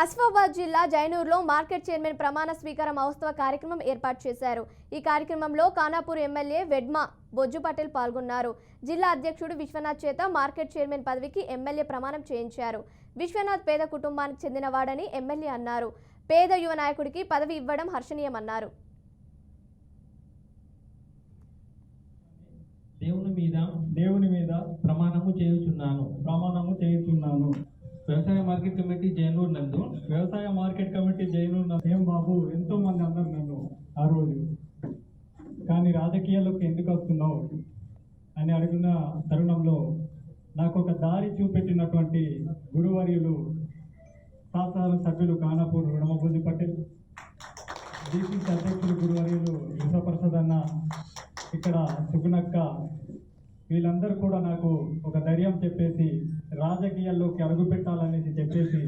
ఆసిఫాబాద్ జిల్లా జైనూరులో market chairman ప్రమాణ స్వీకార మహోత్సవ కార్యక్రమం ఏర్పాటు చేశారు. ఈ కార్యక్రమంలో ఖానాపూర్ ఎమ్మెల్యే వెడ్మా బొజ్జు పటేల్ పాల్గొన్నారు. జిల్లా అధ్యక్షుడు విశ్వనాథ్ చేత మార్కెట్ చైర్మన్ పదవికి ఎమ్మెల్యే ప్రమాణం చేయించారు. విశ్వనాథ్ పేద కుటుంబానికి చెందినవాడని ఎమ్మెల్యే అన్నారు. పేద యువ నాయకుడికి పదవి ఇవ్వడం హర్షణీయమన్నారు. దేవుని మీద దేవుని మీద ప్రమాణము చేయుచున్నాను. ప్రమాణము చేయుచున్నాను. మార్కెట్ కమిటీ జైనూర్ నందు వ్యవసాయ మార్కెట్ కమిటీ జైలు ఏం బాబు ఎంతో మంది అన్నారు నన్ను ఆ రోజు. కానీ రాజకీయాల్లోకి ఎందుకు వస్తున్నావు అని అడిగిన తరుణంలో నాకు ఒక దారి చూపెట్టినటువంటి గురువర్యులు శాసన సభ్యులు కానాపూర్ రుణమబుద్ధి పటేల్ డిసిసి అధ్యక్షులు గురువర్యులు విశ్వప్రసాద్ అన్న ఇక్కడ సుగుణక్క వీళ్ళందరూ కూడా నాకు ఒక ధైర్యం చెప్పేసి రాజకీయాల్లోకి అడుగు పెట్టాలనేసి చెప్పేసి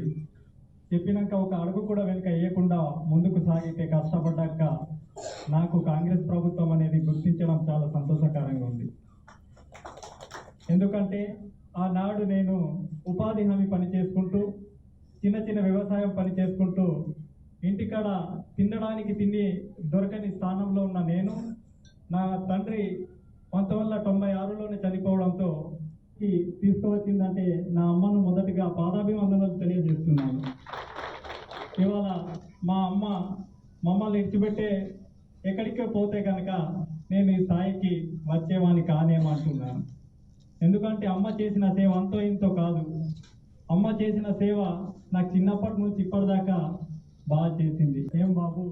చెప్పినాక ఒక అడుగు కూడా వెనుక వేయకుండా ముందుకు సాగితే కష్టపడ్డాక నాకు కాంగ్రెస్ ప్రభుత్వం అనేది గుర్తించడం చాలా సంతోషకరంగా ఉంది. ఎందుకంటే ఆనాడు నేను ఉపాధి హామీ పని చేసుకుంటూ చిన్న చిన్న వ్యవసాయం పని చేసుకుంటూ ఇంటికాడ తినడానికి తిని దొరకని స్థానంలో ఉన్న నేను నా తండ్రి పంతొమ్మిది వందల తొంభై ఆరులోనే చనిపోవడంతో తీసుకువచ్చిందంటే నా అమ్మను మొదటిగా పాదాభివందనలు తెలియజేస్తున్నాను. ఇవాళ మా అమ్మ మమ్మల్ని ఇచ్చిపెట్టే ఎక్కడికే పోతే కనుక నేను ఈ స్థాయికి వచ్చేవాని కానేమంటున్నాను ఎందుకంటే అమ్మ చేసిన సేవ అంతో ఇంతో కాదు. అమ్మ చేసిన సేవ నాకు చిన్నప్పటి నుంచి ఇప్పటిదాకా బాగా చేసింది. ఏం బాబు?